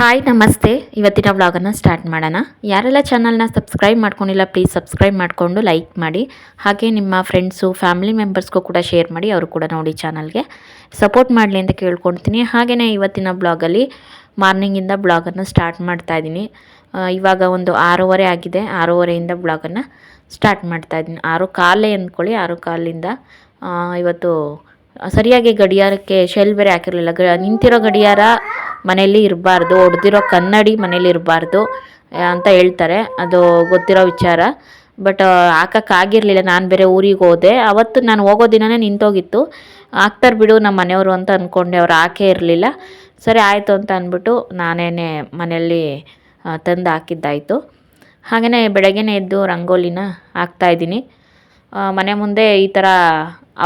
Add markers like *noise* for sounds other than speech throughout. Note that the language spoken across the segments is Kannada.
ಹಾಯ್ ನಮಸ್ತೆ. ಇವತ್ತಿನ ವ್ಲಾಗನ್ನು ಸ್ಟಾರ್ಟ್ ಮಾಡೋಣ. ಯಾರೆಲ್ಲ ಚಾನಲ್ನ ಸಬ್ಸ್ಕ್ರೈಬ್ ಮಾಡ್ಕೊಂಡಿಲ್ಲ ಪ್ಲೀಸ್ ಸಬ್ಸ್ಕ್ರೈಬ್ ಮಾಡಿಕೊಂಡು ಲೈಕ್ ಮಾಡಿ. ಹಾಗೆ ನಿಮ್ಮ ಫ್ರೆಂಡ್ಸು ಫ್ಯಾಮಿಲಿ ಮೆಂಬರ್ಸ್ಗೂ ಕೂಡ ಶೇರ್ ಮಾಡಿ, ಅವರು ಕೂಡ ನೋಡಿ ಚಾನಲ್ಗೆ ಸಪೋರ್ಟ್ ಮಾಡಲಿ ಅಂತ ಕೇಳ್ಕೊಳ್ತೀನಿ. ಹಾಗೆಯೇ ಇವತ್ತಿನ ಬ್ಲಾಗಲ್ಲಿ ಮಾರ್ನಿಂಗಿಂದ ಬ್ಲಾಗನ್ನು ಸ್ಟಾರ್ಟ್ ಮಾಡ್ತಾ ಇದ್ದೀನಿ. ಇವಾಗ ಒಂದು ಆರೂವರೆ ಆಗಿದೆ. ಆರೂವರೆಯಿಂದ ಬ್ಲಾಗನ್ನು ಸ್ಟಾರ್ಟ್ ಮಾಡ್ತಾ ಇದ್ದೀನಿ. ಆರು ಕಾಲೇ ಅಂದ್ಕೊಳ್ಳಿ. ಆರು ಕಾಲಿಂದ ಇವತ್ತು ಸರಿಯಾಗಿ ಗಡಿಯಾರಕ್ಕೆ ಶೆಲ್ ಬೇರೆ ಹಾಕಿರಲಿಲ್ಲ. ಗ, ನಿಂತಿರೋ ಗಡಿಯಾರ ಮನೆಯಲ್ಲಿ ಇರಬಾರ್ದು ಹೊಡೆದಿರೋ ಕನ್ನಡಿ ಮನೇಲಿ ಇರಬಾರ್ದು ಅಂತ ಹೇಳ್ತಾರೆ. ಅದು ಗೊತ್ತಿರೋ ವಿಚಾರ. ಬಟ್ ಹಾಕೋಕ್ಕಾಗಿರಲಿಲ್ಲ ನಾನು ಬೇರೆ ಊರಿಗೆ ಹೋದೆ. ಅವತ್ತು ನಾನು ಹೋಗೋ ದಿನವೇ ನಿಂತೋಗಿತ್ತು. ಹಾಕ್ತಾರೆ ಬಿಡು ನಮ್ಮ ಮನೆಯವರು ಅಂತ ಅಂದ್ಕೊಂಡೆ ಅವ್ರು ಹಾಕೇ ಇರಲಿಲ್ಲ. ಸರಿ, ಆಯಿತು ಅಂತ ಅಂದ್ಬಿಟ್ಟು ನಾನೇ ಮನೆಯಲ್ಲಿ ತಂದು ಹಾಕಿದ್ದಾಯಿತು. ಹಾಗೆಯೇ ಬೆಳಗ್ಗೆನೇ ಎದ್ದು ರಂಗೋಲಿನ ಹಾಕ್ತಾಯಿದ್ದೀನಿ ಮನೆ ಮುಂದೆ ಈ ಥರ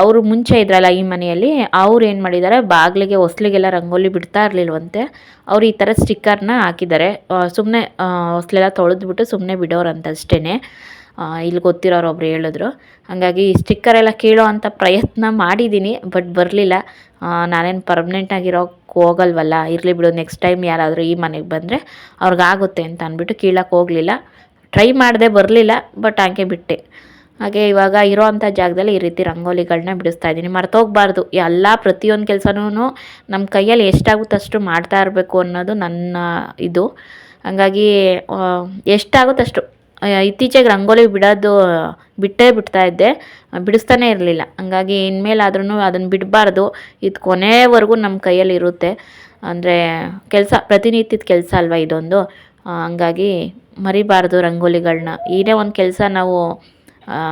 ಅವರು ಮುಂಚೆ ಇದ್ರಲ್ಲ ಈ ಮನೆಯಲ್ಲಿ, ಅವ್ರು ಏನು ಮಾಡಿದ್ದಾರೆ ಬಾಗಿಲಿಗೆ ಹೊಸ್ಲಿಗೆಲ್ಲ ರಂಗೋಲಿ ಬಿಡ್ತಾ ಇರಲಿಲ್ವಂತೆ, ಅವ್ರು ಈ ಥರ ಸ್ಟಿಕ್ಕರ್ನ ಹಾಕಿದ್ದಾರೆ. ಸುಮ್ಮನೆ ಹೊಸ್ಲೆಲ್ಲ ತೊಳೆದ್ಬಿಟ್ಟು ಸುಮ್ಮನೆ ಬಿಡೋರಂತ ಅಷ್ಟೇ ಇಲ್ಲಿ ಗೊತ್ತಿರೋರು ಒಬ್ರು ಹೇಳಿದ್ರು. ಹಾಗಾಗಿ ಸ್ಟಿಕ್ಕರ್ ಎಲ್ಲ ಕೀಳೋ ಅಂಥ ಪ್ರಯತ್ನ ಮಾಡಿದ್ದೀನಿ ಬಟ್ ಬರಲಿಲ್ಲ. ನಾನೇನು ಪರ್ಮನೆಂಟಾಗಿರೋ ಹೋಗಲ್ವಲ್ಲ, ಇರಲಿ ಬಿಡು ನೆಕ್ಸ್ಟ್ ಟೈಮ್ ಯಾರಾದರೂ ಈ ಮನೆಗೆ ಬಂದರೆ ಅವ್ರಿಗಾಗುತ್ತೆ ಅಂತ ಅಂದ್ಬಿಟ್ಟು ಕೀಳಕ್ಕೆ ಹೋಗಲಿಲ್ಲ. ಟ್ರೈ ಮಾಡಿದೆ ಬರಲಿಲ್ಲ, ಬಟ್ ಹಾಗೆ ಬಿಟ್ಟೆ. ಹಾಗೆ ಇವಾಗ ಇರೋ ಅಂಥ ಜಾಗದಲ್ಲಿ ಈ ರೀತಿ ರಂಗೋಲಿಗಳನ್ನ ಬಿಡಿಸ್ತಾ ಇದ್ದೀನಿ. ಮರ್ತೋಗ್ಬಾರ್ದು. ಎಲ್ಲ ಪ್ರತಿಯೊಂದು ಕೆಲಸನೂ ನಮ್ಮ ಕೈಯಲ್ಲಿ ಎಷ್ಟಾಗುತ್ತೋ ಅಷ್ಟು ಮಾಡ್ತಾ ಇರಬೇಕು ಅನ್ನೋದು ನನ್ನ ಇದು. ಹಾಗಾಗಿ ಎಷ್ಟಾಗುತ್ತೆ ಅಷ್ಟು ಇತ್ತೀಚೆಗೆ ರಂಗೋಲಿ ಬಿಡೋದು ಬಿಟ್ಟೇ ಬಿಡ್ತಾ ಇದ್ದೆ. ಬಿಡಿಸ್ತಾನೆ ಇರಲಿಲ್ಲ. ಹಂಗಾಗಿ ಇನ್ಮೇಲಾದ್ರೂ ಅದನ್ನು ಬಿಡಬಾರ್ದು. ಇದು ಕೊನೆವರೆಗೂ ನಮ್ಮ ಕೈಯಲ್ಲಿ ಇರುತ್ತೆ. ಅಂದರೆ ಕೆಲಸ, ಪ್ರತಿನಿತ್ಯದ ಕೆಲಸ ಅಲ್ವಾ ಇದೊಂದು. ಹಂಗಾಗಿ ಮರಿಬಾರ್ದು ರಂಗೋಲಿಗಳನ್ನ. ಏನೇ ಒಂದು ಕೆಲಸ ನಾವು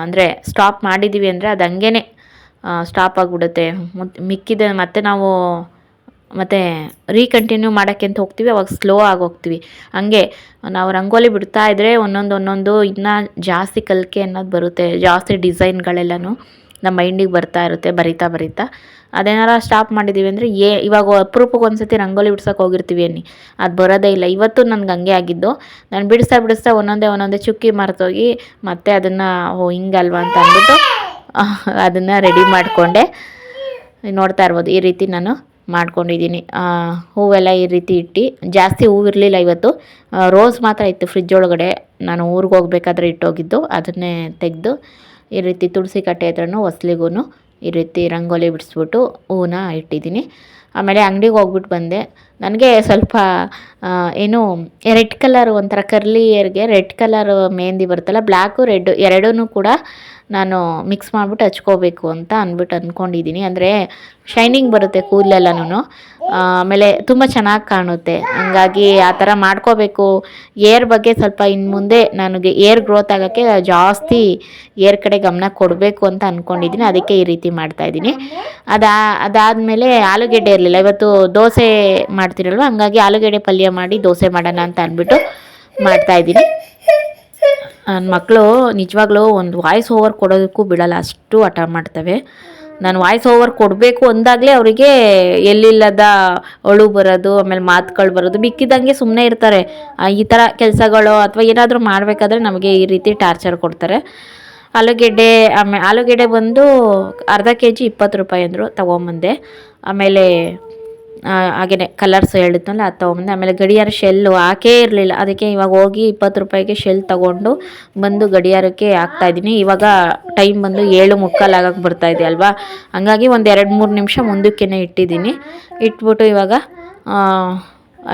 ಅಂದರೆ ಸ್ಟಾಪ್ ಮಾಡಿದ್ದೀವಿ ಅಂದರೆ ಅದು ಹಂಗೇ ಸ್ಟಾಪ್ ಆಗಿಬಿಡುತ್ತೆ. ಮಿಕ್ಕಿದ ಮತ್ತೆ ನಾವು ಮತ್ತು ರೀಕಂಟಿನ್ಯೂ ಮಾಡೋಕ್ಕೆ ಅಂತ ಹೋಗ್ತೀವಿ, ಅವಾಗ ಸ್ಲೋ ಆಗಿ ಹೋಗ್ತೀವಿ. ಹಂಗೆ ನಾವು ರಂಗೋಲಿ ಬಿಡ್ತಾ ಇದ್ದರೆ ಒಂದೊಂದು ಒಂದೊಂದು ಇನ್ನೂ ಜಾಸ್ತಿ ಕಲಿಕೆ ಅನ್ನೋದು ಬರುತ್ತೆ, ಜಾಸ್ತಿ ಡಿಸೈನ್ಗಳೆಲ್ಲನೂ ನಮ್ಮ ಮೈಂಡಿಗೆ ಬರ್ತಾ ಇರುತ್ತೆ, ಬರಿತಾ ಬರಿತಾ. ಅದೇನಾರ ಸ್ಟಾಪ್ ಮಾಡಿದ್ದೀವಿ ಅಂದರೆ ಏ, ಇವಾಗ ಅಪರೂಪಕ್ಕೆ ಒಂದ್ಸತಿ ರಂಗೋಲಿ ಬಿಡ್ಸೋಕೆ ಹೋಗಿರ್ತೀವಿ ಅನ್ನಿ. ಅದು ಬರೋದೇ ಇಲ್ಲ. ಇವತ್ತು ನನಗೆ ಹಂಗೆ ಆಗಿದ್ದು. ನಾನು ಬಿಡಿಸ್ತಾ ಬಿಡಿಸ್ತಾ ಒಂದೊಂದೇ ಒಂದೊಂದೇ ಚುಕ್ಕಿ ಮರೆತೋಗಿ ಮತ್ತೆ ಅದನ್ನು, ಓ, ಹಿಂಗಲ್ವಾ ಅಂತ ಅಂದ್ಬಿಟ್ಟು ಅದನ್ನು ರೆಡಿ ಮಾಡಿಕೊಂಡೆ. ನೋಡ್ತಾ ಇರ್ಬೋದು. ಈ ರೀತಿ ನಾನು ಮಾಡ್ಕೊಂಡಿದ್ದೀನಿ. ಹೂವೆಲ್ಲ ಈ ರೀತಿ ಇಟ್ಟು, ಜಾಸ್ತಿ ಹೂವಿರಲಿಲ್ಲ ಇವತ್ತು. ರೋಸ್ ಮಾತ್ರ ಇತ್ತು ಫ್ರಿಜ್ ಒಳಗಡೆ. ನಾನು ಊರಿಗೆ ಹೋಗ್ಬೇಕಾದ್ರೆ ಇಟ್ಟೋಗಿದ್ದು. ಅದನ್ನೇ ತೆಗೆದು, ಈ ರೀತಿ ತುಳಸಿ ಕಟ್ಟೆ ಹತ್ರನೂ ಹೊಸ್ಲಿಗೂ ಈ ರೀತಿ ರಂಗೋಲಿ ಬಿಡಿಸ್ಬಿಟ್ಟು ಹೂವನ್ನ ಇಟ್ಟಿದ್ದೀನಿ. ಆಮೇಲೆ ಅಂಗಡಿಗೆ ಹೋಗ್ಬಿಟ್ಟು ಬಂದೆ. ನನಗೆ ಸ್ವಲ್ಪ ಏನು, ರೆಡ್ ಕಲರ್ ಒಂಥರ ಕರ್ಲಿ ಏರ್ಗೆ ರೆಡ್ ಕಲರ್ ಮೆಹಂದಿ ಬರುತ್ತಲ್ಲ ಬ್ಲ್ಯಾಕು ರೆಡ್ಡು ಎರಡೂ ಕೂಡ ನಾನು ಮಿಕ್ಸ್ ಮಾಡಿಬಿಟ್ಟು ಹಚ್ಕೋಬೇಕು ಅಂತ ಅಂದ್ಬಿಟ್ಟು ಅಂದ್ಕೊಂಡಿದ್ದೀನಿ ಅಂದರೆ ಶೈನಿಂಗ್ ಬರುತ್ತೆ ಕೂದಲೆಲ್ಲನೂ ಆಮೇಲೆ ತುಂಬ ಚೆನ್ನಾಗಿ ಕಾಣುತ್ತೆ. ಹಂಗಾಗಿ ಆ ಥರ ಮಾಡ್ಕೋಬೇಕು. ಏರ್ ಬಗ್ಗೆ ಸ್ವಲ್ಪ ಇನ್ನು ಮುಂದೆ ನನಗೆ ಏರ್ ಗ್ರೋತ್ ಆಗೋಕ್ಕೆ ಜಾಸ್ತಿ ಏರ್ ಕಡೆ ಗಮನ ಕೊಡಬೇಕು ಅಂತ ಅಂದ್ಕೊಂಡಿದ್ದೀನಿ ಅದಕ್ಕೆ ಈ ರೀತಿ ಮಾಡ್ತಾಯಿದ್ದೀನಿ ಅದಾ, ಅದಾದಮೇಲೆ ಆಲೂಗೆಡ್ಡೆ ಇರಲಿಲ್ಲ. ಇವತ್ತು ದೋಸೆ ಮಾಡ್ತಿರಲ್ವ? ಹಂಗಾಗಿ ಆಲೂಗೆಡ್ಡೆ ಪಲ್ಯ ಮಾಡಿ ದೋಸೆ ಮಾಡೋಣ ಅಂತ ಅಂದ್ಬಿಟ್ಟು ಮಾಡ್ತಾಯಿದ್ದೀನಿ ನನ್ನ ಮಕ್ಕಳು ನಿಜವಾಗ್ಲೂ ಒಂದು ವಾಯ್ಸ್ ಓವರ್ ಕೊಡೋದಕ್ಕೂ ಬಿಡಲ್ಲ, ಅಷ್ಟು ಹಠ ಮಾಡ್ತವೆ. ನಾನು ವಾಯ್ಸ್ ಓವರ್ ಕೊಡಬೇಕು ಅಂದಾಗಲೇ ಅವರಿಗೆ ಎಲ್ಲಿಲ್ಲದ ಅಳು ಬರೋದು, ಆಮೇಲೆ ಮಾತುಗಳು ಬರೋದು, ಬಿಕ್ಕಿದಂಗೆ ಸುಮ್ಮನೆ ಇರ್ತಾರೆ. ಈ ಥರ ಕೆಲಸಗಳು ಅಥವಾ ಏನಾದರೂ ಮಾಡಬೇಕಾದ್ರೆ ನಮಗೆ ಈ ರೀತಿ ಟಾರ್ಚರ್ ಕೊಡ್ತಾರೆ. ಆಲೂಗೆಡ್ಡೆ ಆಮೇಲೆ ಆಲೂಗೆಡ್ಡೆ ಬಂದು ಅರ್ಧ ಕೆ ಜಿ ಇಪ್ಪತ್ತು ರೂಪಾಯಿ ಅಂದರು ತೊಗೊಂಬಂದೆ. ಆಮೇಲೆ ಹಾಗೆಯೇ ಕಲರ್ಸ್ ಹೇಳಿದ್ನಲ್ಲ ಅದು ತೊಗೊಂಬಂದೆ ಆಮೇಲೆ ಗಡಿಯಾರ ಶೆಲ್ಲು ಹಾಕೇ ಇರಲಿಲ್ಲ. ಅದಕ್ಕೆ ಇವಾಗ ಹೋಗಿ ಇಪ್ಪತ್ತು ರೂಪಾಯಿಗೆ ಶೆಲ್ ತೊಗೊಂಡು ಬಂದು ಗಡಿಯಾರಕ್ಕೆ ಹಾಕ್ತಾಯಿದ್ದೀನಿ ಇವಾಗ ಟೈಮ್ ಬಂದು ಏಳು ಮುಕ್ಕಾಲು ಆಗಕ್ಕೆ ಇದೆ ಅಲ್ವಾ? ಹಂಗಾಗಿ ಒಂದು ಎರಡು ಮೂರು ನಿಮಿಷ ಮುಂದಕ್ಕೇ ಇಟ್ಟಿದ್ದೀನಿ. ಇಟ್ಬಿಟ್ಟು ಇವಾಗ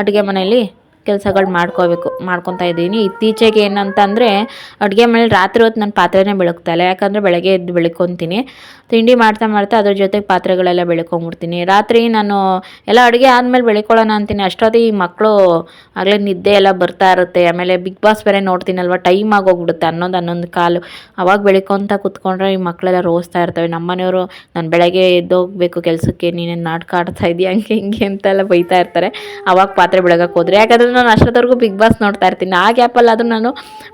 ಅಡುಗೆ ಮನೆಯಲ್ಲಿ ಕೆಲಸಗಳು ಮಾಡ್ಕೋಬೇಕು, ಮಾಡ್ಕೊತಾ ಇದ್ದೀನಿ. ಇತ್ತೀಚೆಗೆ ಏನಂತಂದರೆ, ಅಡುಗೆ ಮನೇಲಿ ರಾತ್ರಿ ಹೊತ್ತು ನಾನು ಪಾತ್ರೆನೇ ಬೆಳಗ್ತಾಯಿಲ್ಲ. ಯಾಕಂದರೆ ಬೆಳಗ್ಗೆ ಎದ್ದು ಬೆಳ್ಕೊತೀನಿ. ತಿಂಡಿ ಮಾಡ್ತಾ ಮಾಡ್ತಾ ಅದ್ರ ಜೊತೆಗೆ ಪಾತ್ರೆಗಳೆಲ್ಲ ಬೆಳ್ಕೊಂಬಿಡ್ತೀನಿ. ರಾತ್ರಿ ನಾನು ಎಲ್ಲ ಅಡುಗೆ ಆದಮೇಲೆ ಬೆಳ್ಕೊಳ್ಳೋಣ ಅಂತೀನಿ. ಅಷ್ಟೊತ್ತಿಗೆ ಮಕ್ಕಳು ಆಗಲೇ ನಿದ್ದೆ ಎಲ್ಲ ಬರ್ತಾ ಇರುತ್ತೆ. ಆಮೇಲೆ ಬಿಗ್ ಬಾಸ್ ಬೇರೆ ನೋಡ್ತೀನಲ್ವ? ಟೈಮ್ ಆಗೋಗ್ಬಿಡುತ್ತೆ. ಹನ್ನೊಂದು ಹನ್ನೊಂದು ಕಾಲು. ಅವಾಗ ಬೆಳ್ಕೊತ ಕುತ್ಕೊಂಡ್ರೆ ಈ ಮಕ್ಕಳೆಲ್ಲ ರೋಸ್ತಾ ಇರ್ತವೆ. ನಮ್ಮನೆಯವರು ನಾನು ಬೆಳಗ್ಗೆ ಎದ್ದೋಗ್ಬೇಕು ಕೆಲಸಕ್ಕೆ. ನೀನೇನು ನಾಟಕ ಆಡ್ತಾ ಇದೀಯ? ಹಂಗೆ, ಹಿಂಗೆ ಅಂತೆಲ್ಲ ಬೈತಾ ಇರ್ತಾರೆ. ಅವಾಗ ಪಾತ್ರೆ ಬೆಳಗಕ್ಕೆ ಹೋದ್ರೆ. ಯಾಕಂದರೆ ನಾನು ಅಷ್ಟೊತ್ತವರೆಗೂ ಬಿಗ್ ಬಾಸ್ ನೋಡ್ತಾ ಇರ್ತೀನಿ. ಆ ಗ್ಯಾಪಲ್ಲಿ ಆದರೂ ನಾನು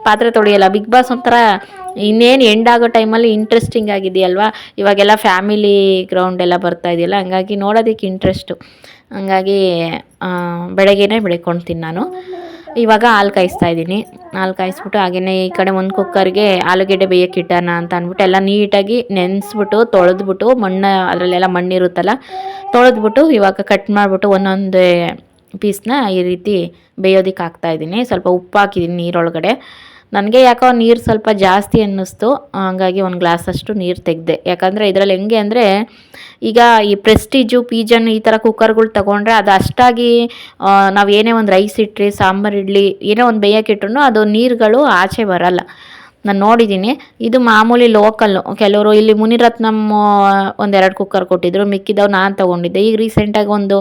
ಪಾತ್ರೆ ತೊಳೆಯಲ್ಲ. ಬಿಗ್ ಬಾಸ್ ಒಂಥರ ಇನ್ನೇನು ಎಂಡ್ ಆಗೋ ಟೈಮಲ್ಲಿ ಇಂಟ್ರೆಸ್ಟಿಂಗ್ ಆಗಿದೆಯಲ್ವಾ? ಇವಾಗೆಲ್ಲ ಫ್ಯಾಮಿಲಿ ಗ್ರೌಂಡ್ ಎಲ್ಲ ಬರ್ತಾ ಇದೆಯಲ್ಲ, ಹಂಗಾಗಿ ನೋಡೋದಕ್ಕೆ ಇಂಟ್ರೆಸ್ಟು ಹಂಗಾಗಿ ಬೆಳಗ್ಗೆನೇ ಬೆಳ್ಕೊಳ್ತೀನಿ ನಾನು. ಇವಾಗ ಹಾಲು ಕಾಯಿಸ್ತಾ ಇದ್ದೀನಿ. ಹಾಲು ಕಾಯಿಸ್ಬಿಟ್ಟು ಹಾಗೆಯೇ ಈ ಕಡೆ ಒಂದು ಕುಕ್ಕರ್ಗೆ ಆಲೂಗೆಡ್ಡೆ ಬೇಯಕ್ಕೆ ಇಟ್ಟೋಣ ಅಂತ ಅಂದ್ಬಿಟ್ಟು ಎಲ್ಲ ನೀಟಾಗಿ ನೆನೆಸ್ಬಿಟ್ಟು, ತೊಳೆದ್ಬಿಟ್ಟು ಮಣ್ಣು ಅದರಲ್ಲೆಲ್ಲ ಮಣ್ಣಿರುತ್ತಲ್ಲ, ತೊಳೆದ್ಬಿಟ್ಟು ಇವಾಗ ಕಟ್ ಮಾಡಿಬಿಟ್ಟು ಒಂದೊಂದೇ ಪೀಸ್ನ ಈ ರೀತಿ ಬೇಯೋದಕ್ಕೆ ಹಾಕ್ತಾಯಿದ್ದೀನಿ ಸ್ವಲ್ಪ ಉಪ್ಪು ಹಾಕಿದ್ದೀನಿ ನೀರೊಳಗಡೆ. ನನಗೆ ಯಾಕೋ ನೀರು ಸ್ವಲ್ಪ ಜಾಸ್ತಿ ಅನ್ನಿಸ್ತು. ಹಾಗಾಗಿ ಒಂದು ಗ್ಲಾಸಷ್ಟು ನೀರು ತೆಗೆದೆ. ಯಾಕಂದರೆ ಇದರಲ್ಲಿ ಹೆಂಗೆ ಅಂದರೆ ಈಗ ಈ ಪ್ರೆಸ್ಟೀಜು ಪೀಜನ್ ಈ ಥರ ಕುಕ್ಕರ್ಗಳು ತೊಗೊಂಡ್ರೆ ಅದು ಅಷ್ಟಾಗಿ ನಾವು ಏನೇ ಒಂದು ರೈಸ್ ಇಟ್ಟರೆ ಸಾಂಬಾರು ಇಡ್ಲಿ ಏನೋ ಒಂದು ಬೇಯಕ್ಕೆ ಇಟ್ರೂ ಅದು ನೀರುಗಳು ಆಚೆ ಬರಲ್ಲ. ನಾನು ನೋಡಿದ್ದೀನಿ ಇದು ಮಾಮೂಲಿ ಲೋಕಲ್ಲು ಕೆಲವರು ಇಲ್ಲಿ ಮುನಿರತ್ನಮ್ಮ ಒಂದೆರಡು ಕುಕ್ಕರ್ ಕೊಟ್ಟಿದ್ರು. ಮಿಕ್ಕಿದವು ನಾನು ತೊಗೊಂಡಿದ್ದೆ. ಈಗ ರೀಸೆಂಟಾಗಿ ಒಂದು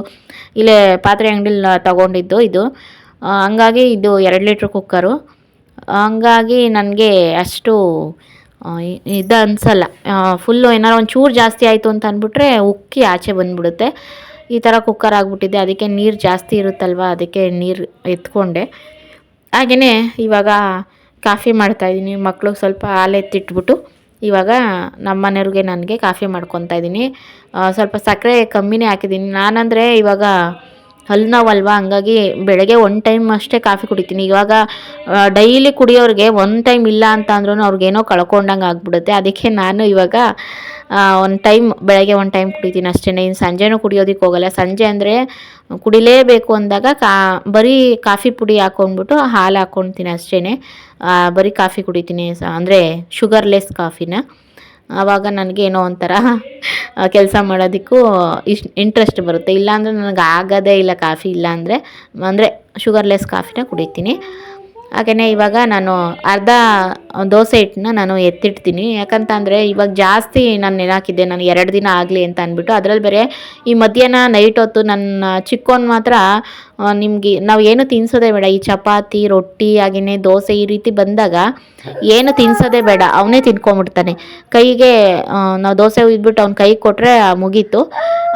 ಇಲ್ಲೇ ಪಾತ್ರೆ ಅಂಗಡಿಲಿ ತೊಗೊಂಡಿದ್ದು ಇದು. ಹಂಗಾಗಿ ಇದು ಎರಡು ಲೀಟ್ರ್ ಕುಕ್ಕರು ಹಂಗಾಗಿ ನನಗೆ ಅಷ್ಟು ಇದು ಅನಿಸಲ್ಲ. ಫುಲ್ಲು ಏನಾರು ಚೂರು ಜಾಸ್ತಿ ಆಯಿತು ಅಂತ ಅಂದ್ಬಿಟ್ರೆ ಉಕ್ಕಿ ಆಚೆ ಬಂದುಬಿಡುತ್ತೆ. ಈ ಥರ ಕುಕ್ಕರ್ ಆಗಿಬಿಟ್ಟಿದೆ. ಅದಕ್ಕೆ ನೀರು ಜಾಸ್ತಿ ಇರುತ್ತಲ್ವ? ಅದಕ್ಕೆ ನೀರು ಎತ್ಕೊಂಡೆ. ಹಾಗೆಯೇ ಇವಾಗ ಕಾಫಿ ಮಾಡ್ತಾಯಿದ್ದೀನಿ ಮಕ್ಳಿಗೆ ಸ್ವಲ್ಪ ಹಾಲು ಎತ್ತಿಟ್ಬಿಟ್ಟು ಇವಾಗ ನಮ್ಮ ಮನೆಯವ್ರಿಗೆ ನನಗೆ ಕಾಫಿ ಮಾಡ್ಕೊತಾ ಇದ್ದೀನಿ. ಸ್ವಲ್ಪ ಸಕ್ಕರೆ ಕಮ್ಮಿನೇ ಹಾಕಿದ್ದೀನಿ. ನಾನಂದರೆ ಇವಾಗ ಹಲ್ಲು ನೋವಲ್ವಾ? ಹಂಗಾಗಿ ಬೆಳಗ್ಗೆ ಒನ್ ಟೈಮ್ ಅಷ್ಟೇ ಕಾಫಿ ಕುಡಿತೀನಿ. ಇವಾಗ ಡೈಲಿ ಕುಡಿಯೋರಿಗೆ ಒನ್ ಟೈಮ್ ಇಲ್ಲ ಅಂತ ಅಂದ್ರೂ ಅವ್ರಿಗೇನೋ ಕಳ್ಕೊಂಡಂಗೆ ಆಗ್ಬಿಡುತ್ತೆ. ಅದಕ್ಕೆ ನಾನು ಇವಾಗ ಒಂದು ಟೈಮ್ ಬೆಳಗ್ಗೆ ಒಂದು ಟೈಮ್ ಕುಡಿತೀನಿ ಅಷ್ಟೇ. ಇನ್ನು ಸಂಜೆನೂ ಕುಡಿಯೋದಕ್ಕೆ ಹೋಗಲ್ಲ. ಸಂಜೆ ಅಂದರೆ ಕುಡಿಲೇಬೇಕು ಅಂದಾಗ ಕಾ, ಬರೀ ಕಾಫಿ ಪುಡಿ ಹಾಕೊಂಡ್ಬಿಟ್ಟು ಹಾಲು ಹಾಕ್ಕೊಳ್ತೀನಿ ಅಷ್ಟೇ ಬರೀ ಕಾಫಿ ಕುಡಿತೀನಿ. ಅಂದರೆ ಶುಗರ್ಲೆಸ್ ಕಾಫಿನ. ಆವಾಗ ನನಗೆ ಏನೋ ಒಂಥರ ಕೆಲಸ ಮಾಡೋದಕ್ಕೂ ಇಷ್ಟು ಇಂಟ್ರೆಸ್ಟ್ ಬರುತ್ತೆ. ಇಲ್ಲಾಂದರೆ ನನಗೆ ಆಗೋದೇ ಇಲ್ಲ ಕಾಫಿ. ಇಲ್ಲಾಂದರೆ, ಅಂದರೆ ಅಂದರೆ ಶುಗರ್ಲೆಸ್ ಕಾಫಿನ ಕುಡಿತೀನಿ. ಹಾಗೆಯೇ ಇವಾಗ ನಾನು ಅರ್ಧ ದೋಸೆ ಹಿಟ್ಟನ್ನ ನಾನು ಎತ್ತಿಡ್ತೀನಿ. ಯಾಕಂತಂದರೆ ಇವಾಗ ಜಾಸ್ತಿ ನಾನು ನೆನಾಕಿದ್ದೆ. ನಾನು ಎರಡು ದಿನ ಆಗಲಿ ಅಂತ ಅಂದ್ಬಿಟ್ಟು, ಅದರಲ್ಲಿ ಬೇರೆ ಈ ಮಧ್ಯಾಹ್ನ ನೈಟ್ ಹೊತ್ತು ನನ್ನ ಚಿಕ್ಕೋನ್ ಮಾತ್ರ ನಿಮಗೆ ನಾವು ಏನು ತಿನ್ಸೋದೇ ಬೇಡ. ಈ ಚಪಾತಿ, ರೊಟ್ಟಿ ಹಾಗೆಯೇ ದೋಸೆ ಈ ರೀತಿ ಬಂದಾಗ ಏನು ತಿನ್ಸೋದೆ ಬೇಡ. ಅವನೇ ತಿನ್ಕೊಂಬಿಡ್ತಾನೆ ಕೈಗೆ ನಾವು ದೋಸೆ ಉಯ್ದ್ಬಿಟ್ಟು ಅವ್ನ ಕೈಗೆ ಕೊಟ್ಟರೆ ಮುಗೀತು.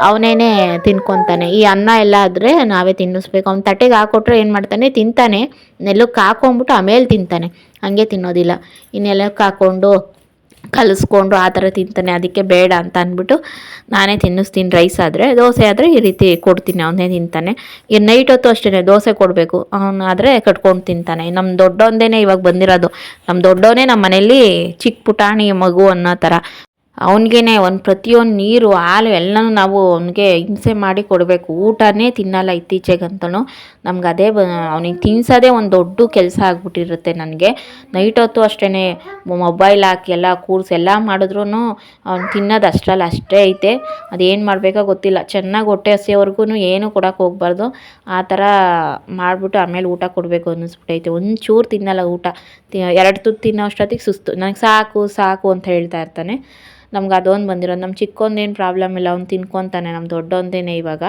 ಅವನೇನೆ ತಿನ್ಕೊತಾನೆ. ಈ ಅನ್ನ ಎಲ್ಲ ಆದರೆ ನಾವೇ ತಿನ್ನಿಸ್ಬೇಕು. ಅವ್ನು ತಟ್ಟೆಗೆ ಹಾಕೊಟ್ರೆ ಏನು ಮಾಡ್ತಾನೆ? ತಿಂತಾನೆ. ನೆಲಕ್ಕೆ ಹಾಕೊಂಬಿಟ್ಟು ಆಮೇಲೆ ತಿಂತಾನೆ. ಹಂಗೆ ತಿನ್ನೋದಿಲ್ಲ. ಇನ್ನೆಲ್ಲಕ್ಕೆ ಹಾಕ್ಕೊಂಡು ಕಲಿಸ್ಕೊಂಡು ಆ ಥರ ತಿಂತಾನೆ, ಅದಕ್ಕೆ ಬೇಡ ಅಂತ ಅಂದ್ಬಿಟ್ಟು ನಾನೇ ತಿನ್ನಿಸ್ತೀನಿ ರೈಸ್ ಆದರೆ, ದೋಸೆ ಆದರೆ ಈ ರೀತಿ ಕೊಡ್ತೀನಿ, ಅವನೇ ತಿಂತಾನೆ. ಈ ನೈಟ್ ಹೊತ್ತು ಅಷ್ಟೇ ದೋಸೆ ಕೊಡಬೇಕು ಅವನಾದರೆ ಕಟ್ಕೊಂಡು ತಿಂತಾನೆ. ನಮ್ಮ ದೊಡ್ಡವಂದೇ ಇವಾಗ ಬಂದಿರೋದು ನಮ್ಮ ದೊಡ್ಡವನೇ ನಮ್ಮ ಮನೇಲಿ ಚಿಕ್ಕ ಪುಟಾಣಿ ಮಗು ಅನ್ನೋ ಥರ. ಅವನಿಗೇನೆ ಒಂದು ಪ್ರತಿಯೊಂದು ನೀರು, ಹಾಲು ಎಲ್ಲನೂ ನಾವು ಅವನಿಗೆ ಹಿಂಸೆ ಮಾಡಿ ಕೊಡಬೇಕು. ಊಟನೇ ತಿನ್ನಲ್ಲ ಇತ್ತೀಚೆಗಂತೂ ನಮ್ಗೆ ಅದೇ ಬ ಅವನಿಗೆ ತಿನ್ಸೋದೇ ಒಂದು ದೊಡ್ಡ ಕೆಲಸ ಆಗ್ಬಿಟ್ಟಿರುತ್ತೆ ನನಗೆ. ನೈಟ್ ಹೊತ್ತು ಅಷ್ಟೇ ಮೊಬೈಲ್ ಹಾಕಿ ಎಲ್ಲ ಕೂರ್ಸಿ ಎಲ್ಲ ಮಾಡಿದ್ರೂ ಅವ್ನು ತಿನ್ನೋದು ಅಷ್ಟರಲ್ಲಿ ಅಷ್ಟೇ ಐತೆ. ಅದೇನು ಮಾಡಬೇಕೋ ಗೊತ್ತಿಲ್ಲ. ಚೆನ್ನಾಗಿ ಹೊಟ್ಟೆ ಹಸಿಯೋವರೆಗೂ ಏನು ಕೊಡೋಕೆ ಹೋಗ್ಬಾರ್ದು. ಆ ಥರ ಮಾಡಿಬಿಟ್ಟು ಆಮೇಲೆ ಊಟ ಕೊಡಬೇಕು ಅನ್ನಿಸ್ಬಿಟ್ಟೈತೆ ಒಂಚೂರು ತಿನ್ನಲ್ಲ ಊಟ. ಎರಡು ತುತ್ತು ತಿನ್ನೋ ಅಷ್ಟೊತ್ತಿಗೆ ಸುಸ್ತು. ನನಗೆ ಸಾಕು ಸಾಕು ಅಂತ ಹೇಳ್ತಾ ಇರ್ತಾನೆ. ನಮ್ಗೆ ಅದೊಂದು ಬಂದಿರೋದು. ನಮ್ಮ ಚಿಕ್ಕೊಂದೇನು ಪ್ರಾಬ್ಲಮ್ ಇಲ್ಲ, ಅವ್ನು ತಿನ್ಕೊತಾನೆ ನಮ್ಮ ದೊಡ್ಡೊಂದೇನೆ ಇವಾಗ.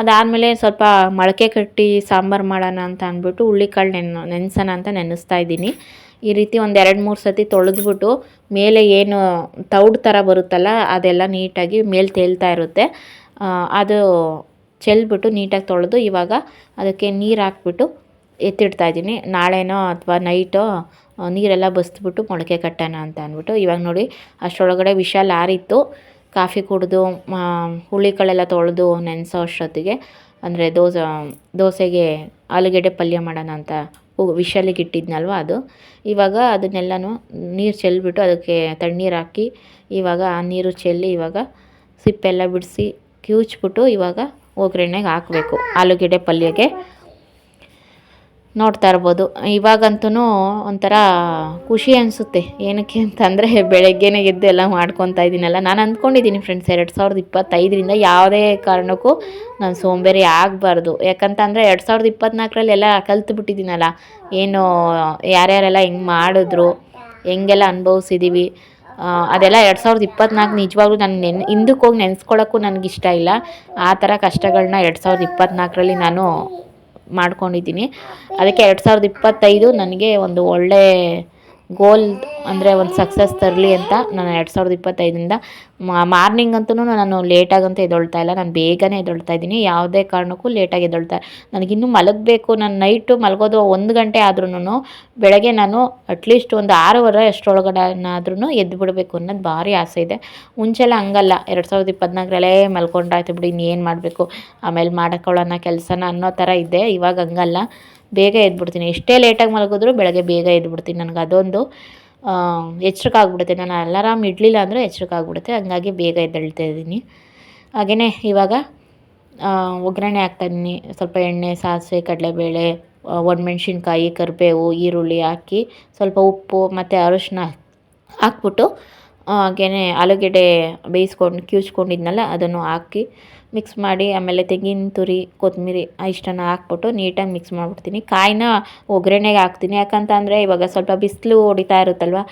ಅದಾದಮೇಲೆ ಸ್ವಲ್ಪ ಮೊಳಕೆ ಕಟ್ಟಿ ಸಾಂಬಾರು ಮಾಡೋಣ ಅಂತ ಅಂದ್ಬಿಟ್ಟು ಹುಳ್ಳಿಕಾಳು ನೆನ್, ನೆನೆಸೋಣ ಅಂತ ನೆನೆಸ್ತಾ ಇದ್ದೀನಿ. ಈ ರೀತಿ ಒಂದು ಎರಡು, ಮೂರು ಸತಿ ತೊಳೆದ್ಬಿಟ್ಟು ಮೇಲೆ ಏನು ತೌಡು ಥರ ಬರುತ್ತಲ್ಲ, ಅದೆಲ್ಲ ನೀಟಾಗಿ ಮೇಲೆ ತೇಲ್ತಾ ಇರುತ್ತೆ. ಅದು ಚೆಲ್ಬಿಟ್ಟು ನೀಟಾಗಿ ತೊಳೆದು ಇವಾಗ ಅದಕ್ಕೆ ನೀರು ಹಾಕ್ಬಿಟ್ಟು ಎತ್ತಿಡ್ತಾ ಇದ್ದೀನಿ. ನಾಳೆನೋ ಅಥವಾ ನೈಟೋ ನೀರೆಲ್ಲ ಬಸ್ದ್ಬಿಟ್ಟು ಮೊಳಕೆ ಕಟ್ಟೋಣ ಅಂತ ಅಂದ್ಬಿಟ್ಟು. ಇವಾಗ ನೋಡಿ, ಅಷ್ಟರೊಳಗಡೆ ವಿಷ ಲಾರಿತ್ತು ಕಾಫಿ ಕುಡಿದು ಹುಳಿಕಳೆಲ್ಲ ತೊಳೆದು ನೆನೆಸೋ ಅಷ್ಟೊತ್ತಿಗೆ. ಅಂದರೆ ದೋಸೆ, ದೋಸೆಗೆ ಆಲೂಗೆಡ್ಡೆ ಪಲ್ಯ ಮಾಡೋಣ ಅಂತ ವಿಷಲಿಗೆ ಇಟ್ಟಿದ್ನಲ್ವ ಅದು. ಇವಾಗ ಅದನ್ನೆಲ್ಲನೂ ನೀರು ಚೆಲ್ಬಿಟ್ಟು ಅದಕ್ಕೆ ತಣ್ಣೀರು ಹಾಕಿ, ಇವಾಗ ಆ ನೀರು ಚೆಲ್ಲಿ ಇವಾಗ ಸಿಪ್ಪೆಲ್ಲ ಬಿಡಿಸಿ ಕಿವುಚ್ಬಿಟ್ಟು ಇವಾಗ ಒಗ್ಗರಣೆಗೆ ಹಾಕಬೇಕು, ಆಲೂಗೆಡ್ಡೆ ಪಲ್ಯಗೆ. ನೋಡ್ತಾ ಇರ್ಬೋದು. ಇವಾಗಂತೂ ಒಂಥರ ಖುಷಿ ಅನಿಸುತ್ತೆ. ಏನಕ್ಕೆ ಅಂತಂದರೆ ಬೆಳಗ್ಗೆನೇ ಎದ್ದು ಎಲ್ಲ ಮಾಡ್ಕೊತಾ ಇದ್ದೀನಲ್ಲ. ನಾನು ಅಂದ್ಕೊಂಡಿದ್ದೀನಿ ಫ್ರೆಂಡ್ಸ್ ಎರಡು ಸಾವಿರದ ಇಪ್ಪತ್ತೈದರಿಂದ ಯಾವುದೇ ಕಾರಣಕ್ಕೂ ನಾನು ಸೋಂಬೇರಿ ಆಗಬಾರ್ದು. ಯಾಕಂತಂದರೆ ಎರಡು ಸಾವಿರದ ಇಪ್ಪತ್ತ್ನಾಲ್ಕರಲ್ಲಿ ಎಲ್ಲ ಕಲ್ತು ಬಿಟ್ಟಿದ್ದೀನಲ್ಲ. ಏನು ಯಾರ್ಯಾರೆಲ್ಲ ಹೆಂಗೆ ಮಾಡಿದ್ರು, ಹೆಂಗೆಲ್ಲ ಅನುಭವಿಸಿದ್ದೀವಿ ಅದೆಲ್ಲ ಎರಡು ಸಾವಿರದ ಇಪ್ಪತ್ತ್ನಾಲ್ಕು ನಿಜವಾಗ್ಲೂ ನಾನು ನೆನ್, ಹಿಂದಕ್ಕೆ ಹೋಗಿ ನೆನೆಸ್ಕೊಳ್ಳೋಕ್ಕೂ ನನಗಿಷ್ಟ ಇಲ್ಲ. ಆ ಥರ ಕಷ್ಟಗಳನ್ನ ಎರಡು ಸಾವಿರದ ಇಪ್ಪತ್ತ್ನಾಲ್ಕರಲ್ಲಿ ನಾನು ಮಾಡ್ಕೊಂಡಿದ್ದೀನಿ. ಅದಕ್ಕೆ ಎರಡು ಸಾವಿರದ ಇಪ್ಪತ್ತೈದು ನನಗೆ ಒಂದು ಒಳ್ಳೆ ಗೋಲ್ ಅಂದರೆ ಒಂದು ಸಕ್ಸಸ್ ತರಲಿ ಅಂತ ನಾನು ಎರಡು ಸಾವಿರದ ಇಪ್ಪತ್ತೈದರಿಂದ ಮಾರ್ನಿಂಗ್ ಅಂತೂ ನಾನು ಲೇಟಾಗಂತೂ ಎದೊಳ್ತಾ ಇಲ್ಲ. ನಾನು ಬೇಗನೆ ಎದೊಳ್ತಾ ಇದ್ದೀನಿ. ಯಾವುದೇ ಕಾರಣಕ್ಕೂ ಲೇಟಾಗಿ ನನಗೆ ನನಗಿನ್ನೂ ಮಲಗಬೇಕು. ನಾನು ನೈಟು ಮಲಗೋದು ಒಂದು ಗಂಟೆ ಆದ್ರೂ ಬೆಳಗ್ಗೆ ನಾನು ಅಟ್ಲೀಸ್ಟ್ ಒಂದು ಆರೂವರೆ ಅಷ್ಟರೊಳಗಡೆನಾದ್ರೂ ಎದ್ದು ಬಿಡಬೇಕು ಅನ್ನೋದು ಭಾರಿ ಆಸೆ ಇದೆ. ಮುಂಚೆಲ್ಲ ಹಂಗಲ್ಲ. ಎರಡು ಸಾವಿರದ ಇಪ್ಪತ್ನಾಲ್ಕರಲ್ಲೇ ಮಲ್ಕೊಂಡಾಯ್ತು ಬಿಡಿ, ಇನ್ನೇನು ಮಾಡಬೇಕು? ಆಮೇಲೆ ಮಾಡ್ಕೊಳ್ಳೋಣ, ಕೆಲಸನ ಅನ್ನೋ ಥರ ಇದೆ. ಇವಾಗ ಹಂಗಲ್ಲ. ಬೇಗ ಎದ್ಬಿಡ್ತೀನಿ. ಎಷ್ಟೇ ಲೇಟಾಗಿ ಮಲಗಿದ್ರು ಬೆಳಗ್ಗೆ ಬೇಗ ಎದ್ಬಿಡ್ತೀನಿ. ನನಗೆ ಅದೊಂದು ಎಚ್ಚರಿಕೆ ಆಗ್ಬಿಡುತ್ತೆ ನಾನು ಅಲಾರಾಮ್ ಇಡಲಿಲ್ಲ ಅಂದರೆ ಎಚ್ಚರಿಕೆ ಆಗ್ಬಿಡುತ್ತೆ ಹಂಗಾಗಿ ಬೇಗ ಎದ್ದೇಳ್ತಾ ಇದ್ದೀನಿ. ಹಾಗೆಯೇ ಇವಾಗ ಒಗ್ಗರಣೆ ಹಾಕ್ತಾಯಿದ್ದೀನಿ ಸ್ವಲ್ಪ ಎಣ್ಣೆ, ಸಾಸಿವೆ, ಕಡಲೆಬೇಳೆ ಒಣಮೆಣ್ಸಿನ್ಕಾಯಿ, ಕರಿಬೇವು, ಈರುಳ್ಳಿ ಹಾಕಿ ಸ್ವಲ್ಪ ಉಪ್ಪು ಮತ್ತು ಅರಶಿನ ಹಾಕ್ಬಿಟ್ಟು ಹಾಗೆಯೇ ಆಲೂಗೆಡ್ಡೆ ಬೇಯಿಸ್ಕೊಂಡು ಕ್ಯೂಚ್ಕೊಂಡಿದ್ನಲ್ಲ ಅದನ್ನು ಹಾಕಿ ಮಿಕ್ಸ್ ಮಾಡಿ, ಆಮೇಲೆ ತೆಂಗಿನ ತುರಿ, ಕೊತ್ತಂಬರಿ ಇಷ್ಟನ್ನು ಹಾಕ್ಬಿಟ್ಟು ನೀಟಾಗಿ ಮಿಕ್ಸ್ ಮಾಡಿಬಿಡ್ತೀನಿ. ಕಾಯಿನ ಒಗ್ಗರಣೆಗೆ ಹಾಕ್ತೀನಿ. ಯಾಕಂತಂದರೆ ಇವಾಗ ಸ್ವಲ್ಪ ಬಿಸಿಲು ಹೊಡಿತಾ ಇರುತ್ತಲ್ವ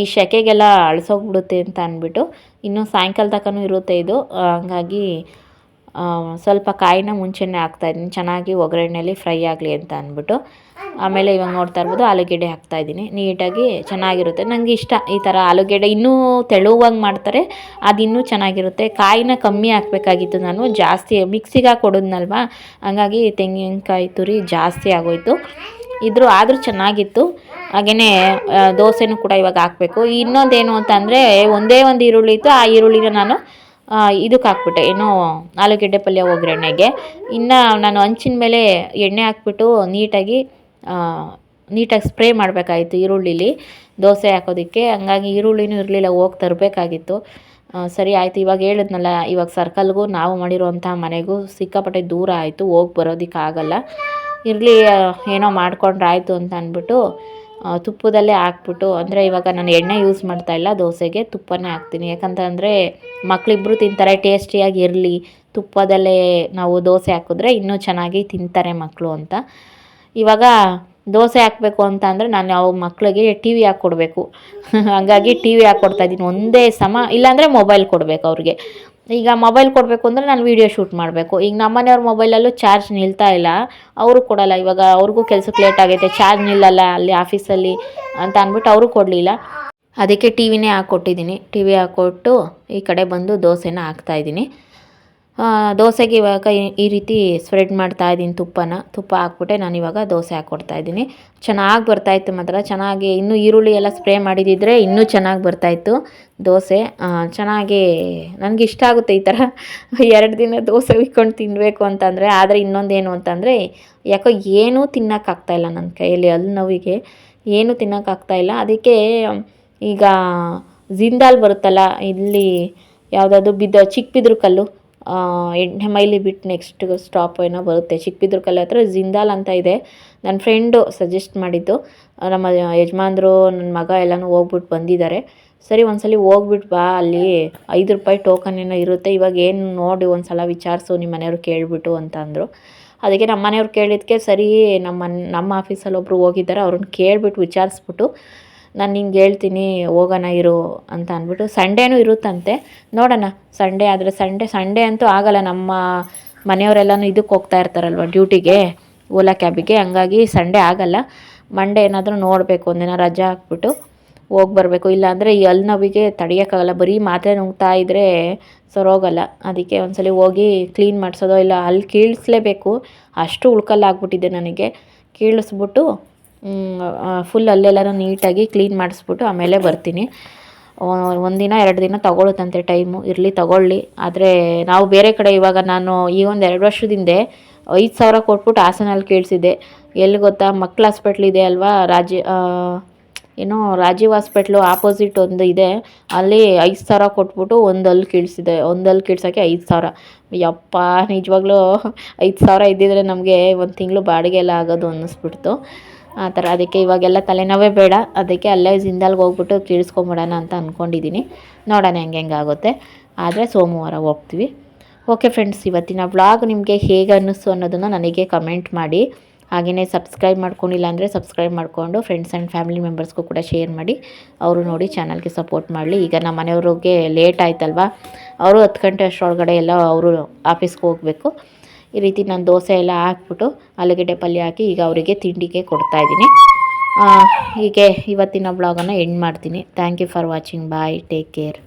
ಈ ಸೆಕೆಗೆಲ್ಲ ಅಳಿಸೋಗ್ಬಿಡುತ್ತೆ ಅಂತ ಅಂದ್ಬಿಟ್ಟು ಇನ್ನು ಸಾಯಂಕಾಲ ತನಕನೂ ಇರುತ್ತೆ ಇದು. ಹಂಗಾಗಿ ಸ್ವಲ್ಪ ಕಾಯಿನ ಮುಂಚೆನೇ ಹಾಕ್ತಾಯಿದ್ದೀನಿ ಚೆನ್ನಾಗಿ ಒಗ್ಗರಣೆಯಲ್ಲಿ ಫ್ರೈ ಆಗಲಿ ಅಂತ ಅಂದ್ಬಿಟ್ಟು. ಆಮೇಲೆ ಇವಾಗ ನೋಡ್ತಾ ಇರ್ಬೋದು ಆಲೂಗೆಡ್ಡೆ ಹಾಕ್ತಾಯಿದ್ದೀನಿ ನೀಟಾಗಿ ಚೆನ್ನಾಗಿರುತ್ತೆ. ನನಗೆ ಇಷ್ಟ ಈ ಥರ ಆಲೂಗೆಡ್ಡೆ ಇನ್ನೂ ತೆಳುವಾಗಿ ಮಾಡ್ತಾರೆ, ಅದು ಇನ್ನೂ ಚೆನ್ನಾಗಿರುತ್ತೆ. ಕಾಯಿನ ಕಮ್ಮಿ ಹಾಕಬೇಕಾಗಿತ್ತು ನಾನು, ಜಾಸ್ತಿ ಮಿಕ್ಸಿಗೆ ಹಾಕಿ ಕೊಡೋದ್ನಲ್ವ ಹಂಗಾಗಿ ತೆಂಗಿನಕಾಯಿ ತುರಿ ಜಾಸ್ತಿ ಆಗೋಯ್ತು. ಇದ್ರೂ ಆದರೂ ಚೆನ್ನಾಗಿತ್ತು. ಹಾಗೆಯೇ ದೋಸೆನೂ ಕೂಡ ಇವಾಗ ಹಾಕಬೇಕು. ಇನ್ನೊಂದೇನು ಅಂತ ಅಂದರೆ, ಒಂದೇ ಒಂದು ಈರುಳ್ಳಿ ಇತ್ತು. ಆ ಈರುಳ್ಳಿನ ನಾನು ಇದಕ್ಕೆ ಹಾಕ್ಬಿಟ್ಟೆ. ಏನು ಆಲೂಗೆಡ್ಡೆ ಪಲ್ಯ ಒಗ್ಗರಣೆಗೆ. ಇನ್ನು ನಾನು ಹಂಚಿನ ಮೇಲೆ ಎಣ್ಣೆ ಹಾಕ್ಬಿಟ್ಟು ನೀಟಾಗಿ ನೀಟಾಗಿ ಸ್ಪ್ರೇ ಮಾಡಬೇಕಾಗಿತ್ತು ಈರುಳ್ಳಿಲಿ. ದೋಸೆ ಹಾಕೋದಕ್ಕೆ. ಹಂಗಾಗಿ ಈರುಳ್ಳಿನೂ ಇರಲಿಲ್ಲ, ಹೋಗಿ ತರಬೇಕಾಗಿತ್ತು. ಸರಿ ಆಯಿತು. ಇವಾಗ ಹೇಳಿದ್ನಲ್ಲ, ಇವಾಗ ಸರ್ಕಲ್ಗೂ ನಾವು ಮಾಡಿರುವಂಥ ಮನೆಗೂ ಸಿಕ್ಕಾಪಟ್ಟೆ ದೂರ ಆಯಿತು, ಹೋಗಿ ಬರೋದಕ್ಕಾಗಲ್ಲ. ಇರಲಿ ಏನೋ ಮಾಡ್ಕೊಂಡ್ರೆ ಆಯಿತು ಅಂತ ಅಂದ್ಬಿಟ್ಟು ತುಪ್ಪದಲ್ಲೇ ಹಾಕ್ಬಿಟ್ಟು, ಅಂದರೆ ಇವಾಗ ನಾನು ಎಣ್ಣೆ ಯೂಸ್ ಮಾಡ್ತಾ ಇಲ್ಲ, ದೋಸೆಗೆ ತುಪ್ಪನೇ ಹಾಕ್ತೀನಿ. ಯಾಕಂತಂದರೆ ಮಕ್ಕಳಿಬ್ರು ತಿಂತಾರೆ, ಟೇಸ್ಟಿಯಾಗಿ ಇರಲಿ. ತುಪ್ಪದಲ್ಲೇ ನಾವು ದೋಸೆ ಹಾಕಿದ್ರೆ ಇನ್ನೂ ಚೆನ್ನಾಗಿ ತಿಂತಾರೆ ಮಕ್ಕಳು ಅಂತ. ಇವಾಗ ದೋಸೆ ಹಾಕಬೇಕು ಅಂತ ಅಂದರೆ ನಾನು ಯಾವ ಮಕ್ಕಳಿಗೆ ಟಿ ವಿ ಹಾಕ್ಕೊಡ್ಬೇಕು. *laughs* ಹಾಗಾಗಿ ಟಿ ವಿ ಹಾಕ್ಕೊಡ್ತಾ ಇದ್ದೀನಿ. ಒಂದೇ ಸಮ, ಇಲ್ಲಾಂದರೆ ಮೊಬೈಲ್ ಕೊಡಬೇಕು ಅವ್ರಿಗೆ. ಈಗ ಮೊಬೈಲ್ ಕೊಡಬೇಕು ಅಂದರೆ ನಾನು ವೀಡಿಯೋ ಶೂಟ್ ಮಾಡಬೇಕು. ಈಗ ನಮ್ಮ ಮನೆಯವ್ರ ಮೊಬೈಲಲ್ಲೂ ಚಾರ್ಜ್ ನಿಲ್ತಾ ಇಲ್ಲ. ಅವರು ಕೊಡಲ್ಲ. ಇವಾಗ ಅವ್ರಿಗೂ ಕೆಲಸಕ್ಕೆ ಲೇಟ್ ಆಗೈತೆ. ಚಾರ್ಜ್ ನಿಲ್ಲಲ್ಲ ಅಲ್ಲಿ ಆಫೀಸಲ್ಲಿ ಅಂತ ಅಂದ್ಬಿಟ್ಟು ಅವರು ಕೊಡಲಿಲ್ಲ. ಅದಕ್ಕೆ ಟಿ ವಿನೇ ಹಾಕ್ಕೊಟ್ಟಿದ್ದೀನಿ. ಟಿ ವಿ ಹಾಕ್ಕೊಟ್ಟು ಈ ಕಡೆ ಬಂದು ದೋಸೆನ ಹಾಕ್ತಾಯಿದ್ದೀನಿ ದೋಸೆಗೆ ಇವಾಗ ಈ- ರೀತಿ ಸ್ಪ್ರೆಡ್ ಮಾಡ್ತಾ ಇದ್ದೀನಿ ತುಪ್ಪನ. ತುಪ್ಪ ಹಾಕ್ಬಿಟ್ಟೆ ನಾನು ಇವಾಗ ದೋಸೆ ಹಾಕ್ಕೊಡ್ತಾ ಇದ್ದೀನಿ. ಚೆನ್ನಾಗಿ ಬರ್ತಾಯಿತ್ತು ಮಾತ್ರ. ಚೆನ್ನಾಗಿ ಇನ್ನೂ ಈರುಳ್ಳಿ ಎಲ್ಲ ಸ್ಪ್ರೇ ಮಾಡಿದಿದ್ರೆ ಇನ್ನೂ ಚೆನ್ನಾಗಿ ಬರ್ತಾಯಿತ್ತು ದೋಸೆ. ಚೆನ್ನಾಗಿ ನನಗೆ ಇಷ್ಟ ಆಗುತ್ತೆ ಈ ಥರ ಎರಡು ದಿನ ದೋಸೆ ಉಯ್ಕೊಂಡು ತಿನ್ನಬೇಕು ಅಂತಂದರೆ, ಆದರೆ ಇನ್ನೊಂದೇನು ಅಂತಂದರೆ, ಯಾಕೋ ಏನೂ ತಿನ್ನೋಕ್ಕಾಗ್ತಾಯಿಲ್ಲ ನನ್ನ ಕೈಯಲ್ಲಿ ಅಲ್ಲಿ ನೋವಿಗೆ. ಏನೂ ತಿನ್ನೋಕ್ಕಾಗ್ತಾಯಿಲ್ಲ ಅದಕ್ಕೆ ಈಗ ಜಿಂದಾಲ್ ಬರುತ್ತಲ್ಲ, ಇಲ್ಲಿ ಯಾವುದಾದ್ರು ಬಿದ್ದ ಚಿಕ್ಕ ಕಲ್ಲು ಎಣ್ಣೆ ಮೈಲಿ ಬಿಟ್ಟು ನೆಕ್ಸ್ಟ್ ಸ್ಟಾಪ್ ಏನೋ ಬರುತ್ತೆ. ಚಿಕ್ಕ ಕಲ್ಲು ಹತ್ರ ಜಿಂದಾಲ್ ಅಂತ ಇದೆ. ನನ್ನ ಫ್ರೆಂಡು ಸಜೆಸ್ಟ್ ಮಾಡಿದ್ದು. ನಮ್ಮ ಯಜಮಾನ್ರು ನನ್ನ ಮಗ ಎಲ್ಲನೂ ಹೋಗ್ಬಿಟ್ಟು ಬಂದಿದ್ದಾರೆ ಸರಿ, ಒಂದ್ಸಲಿ ಹೋಗ್ಬಿಟ್ಟು ಬಾ. ಅಲ್ಲಿ ಐದು ರೂಪಾಯಿ ಟೋಕನ್ ಏನೋ ಇರುತ್ತೆ. ಇವಾಗ ಏನು ನೋಡಿ ಒಂದು ಸಲ ವಿಚಾರಿಸು ನಿಮ್ಮ ಮನೆಯವ್ರು ಕೇಳಿಬಿಟ್ಟು ಅಂತ ಅಂದರು. ಅದಕ್ಕೆ ನಮ್ಮ ಮನೆಯವ್ರು ಕೇಳಿದ್ದಕ್ಕೆ ಸರಿ ನಮ್ಮ ನಮ್ಮ ಆಫೀಸಲ್ಲಿ ಒಬ್ಬರು ಹೋಗಿದ್ದಾರೆ. ಅವ್ರನ್ನ ಕೇಳಿಬಿಟ್ಟು ವಿಚಾರಿಸ್ಬಿಟ್ಟು ನಾನು ನಿಂಗೆ ಹೇಳ್ತೀನಿ, ಹೋಗೋಣ ಇರು ಅಂತ ಅಂದ್ಬಿಟ್ಟು ಸಂಡೇನೂ ಇರುತ್ತಂತೆ. ನೋಡೋಣ ಸಂಡೇ ಆದರೆ ಸಂಡೇ ಸಂಡೇ ಅಂತೂ ಆಗಲ್ಲ. ನಮ್ಮ ಮನೆಯವರೆಲ್ಲನೂ ಇದಕ್ಕೆ ಹೋಗ್ತಾ ಇರ್ತಾರಲ್ವ ಡ್ಯೂಟಿಗೆ, ಓಲಾ ಕ್ಯಾಬಿಗೆ. ಹಂಗಾಗಿ ಸಂಡೇ ಆಗಲ್ಲ. ಮಂಡೇ ಏನಾದರೂ ನೋಡಬೇಕು, ಒಂದಿನ ರಜಾ ಹಾಕ್ಬಿಟ್ಟು ಹೋಗಿ ಬರಬೇಕು. ಇಲ್ಲಾಂದರೆ ಈ ಅಲ್ಲಿ ನೋವಿಗೆ ತಡೆಯೋಕ್ಕಾಗಲ್ಲ. ಬರೀ ಮಾತ್ರೆ ನುಂಗ್ತಾ ಇದ್ದರೆ ಸರೋಗಲ್ಲ. ಅದಕ್ಕೆ ಒಂದ್ಸಲಿ ಹೋಗಿ ಕ್ಲೀನ್ ಮಾಡಿಸೋದೋ ಇಲ್ಲ, ಅಲ್ಲಿ ಕೀಳಿಸ್ಲೇಬೇಕು. ಅಷ್ಟು ಉಳ್ಕಲ್ಲಾಗ್ಬಿಟ್ಟಿದೆ ನನಗೆ. ಕೀಳಿಸ್ಬಿಟ್ಟು ಫುಲ್ ಅಲ್ಲೆಲ್ಲನೂ ನೀಟಾಗಿ ಕ್ಲೀನ್ ಮಾಡಿಸ್ಬಿಟ್ಟು ಆಮೇಲೆ ಬರ್ತೀನಿ. ಒಂದಿನ ಎರಡು ದಿನ ತಗೊಳುತ್ತಂತೆ ಟೈಮು ಇರಲಿ ತಗೊಳ್ಳಿ. ಆದರೆ ನಾವು ಬೇರೆ ಕಡೆ ಇವಾಗ ನಾನು ಈ ಒಂದು ಎರಡು ವರ್ಷದ ಐದು ಸಾವಿರ ಕೊಟ್ಬಿಟ್ಟು ಹಾಸನಲ್ಲಿ ಕೇಳಿಸಿದೆ ಎಲ್ಲಿ ಗೊತ್ತಾ ಮಕ್ಳ ಹಾಸ್ಪಿಟ್ಲ್ ಇದೆ ಅಲ್ವಾ? ರಾಜ ಆ, ಏನೋ ರಾಜೀವ್ ಹಾಸ್ಪಿಟ್ಲು ಆಪೋಸಿಟ್ ಒಂದು ಇದೆ. ಅಲ್ಲಿ ಐದು ಸಾವಿರ ಕೊಟ್ಬಿಟ್ಟು ಒಂದಲ್ಲಿ ಕೀಳ್ಸಿದೆ. ಒಂದು ಹಲ್ಲು ಕೀಳ್ಸೋಕ್ಕೆ ಐದು ಸಾವಿರ. ಯಪ್ಪ ನಿಜವಾಗ್ಲೂ ಐದು ಸಾವಿರ ಇದ್ದಿದ್ರೆ ನಮಗೆ ಒಂದು ತಿಂಗಳು ಬಾಡಿಗೆ ಎಲ್ಲ ಆಗೋದು ಅನ್ನಿಸ್ಬಿಡ್ತು. ಆ ಥರ. ಅದಕ್ಕೆ ಇವಾಗೆಲ್ಲ ತಲೆನೋವೇ ಬೇಡ. ಅದಕ್ಕೆ ಅಲ್ಲೇ ಜಿಂದಾಲ್ಗೆ ಹೋಗ್ಬಿಟ್ಟು ಕೀಳ್ಸ್ಕೊಂಬಿಡೋಣ ಅಂತ ಅಂದ್ಕೊಂಡಿದ್ದೀನಿ ನೋಡೋಣ ಹೆಂಗೆ ಹೆಂಗೆ ಆಗುತ್ತೆ. ಆದರೆ ಸೋಮವಾರ ಹೋಗ್ತೀವಿ. ಓಕೆ ಫ್ರೆಂಡ್ಸ್, ಇವತ್ತಿನ ವ್ಲಾಗ್ ನಿಮಗೆ ಹೇಗೆ ಅನ್ನಿಸ್ತು ಅನ್ನೋದನ್ನು ನನಗೆ ಕಮೆಂಟ್ ಮಾಡಿ. ಹಾಗೆಯೇ ಸಬ್ಸ್ಕ್ರೈಬ್ ಮಾಡ್ಕೊಂಡಿಲ್ಲ ಅಂದರೆ ಸಬ್ಸ್ಕ್ರೈಬ್ ಮಾಡಿಕೊಂಡು ಫ್ರೆಂಡ್ಸ್ ಆ್ಯಂಡ್ ಫ್ಯಾಮಿಲಿ ಮೆಂಬರ್ಸ್ಗೂ ಕೂಡ ಶೇರ್ ಮಾಡಿ. ಅವರು ನೋಡಿ ಚಾನಲ್ಗೆ ಸಪೋರ್ಟ್ ಮಾಡಲಿ. ಈಗ ನಮ್ಮ ಮನೆಯವ್ರಿಗೆ ಲೇಟ್ ಆಯ್ತಲ್ವಾ? ಅವರು ಹತ್ತು ಗಂಟೆ ಅಷ್ಟರೊಳಗಡೆ ಎಲ್ಲ ಅವರು ಆಫೀಸ್ಗೆ ಹೋಗಬೇಕು. ಈ ರೀತಿ ನಾನು ದೋಸೆ ಎಲ್ಲ ಹಾಕ್ಬಿಟ್ಟು ಆಲೂಗಡ್ಡೆ ಪಲ್ಯ ಹಾಕಿ ಈಗ ಅವರಿಗೆ ತಿಂಡಿಗೆ ಕೊಡ್ತಾಯಿದ್ದೀನಿ ಹೀಗೆ ಇವತ್ತಿನ ಬ್ಲಾಗನ್ನು ಎಂಡ್ ಮಾಡ್ತೀನಿ. Thank you for watching bye take care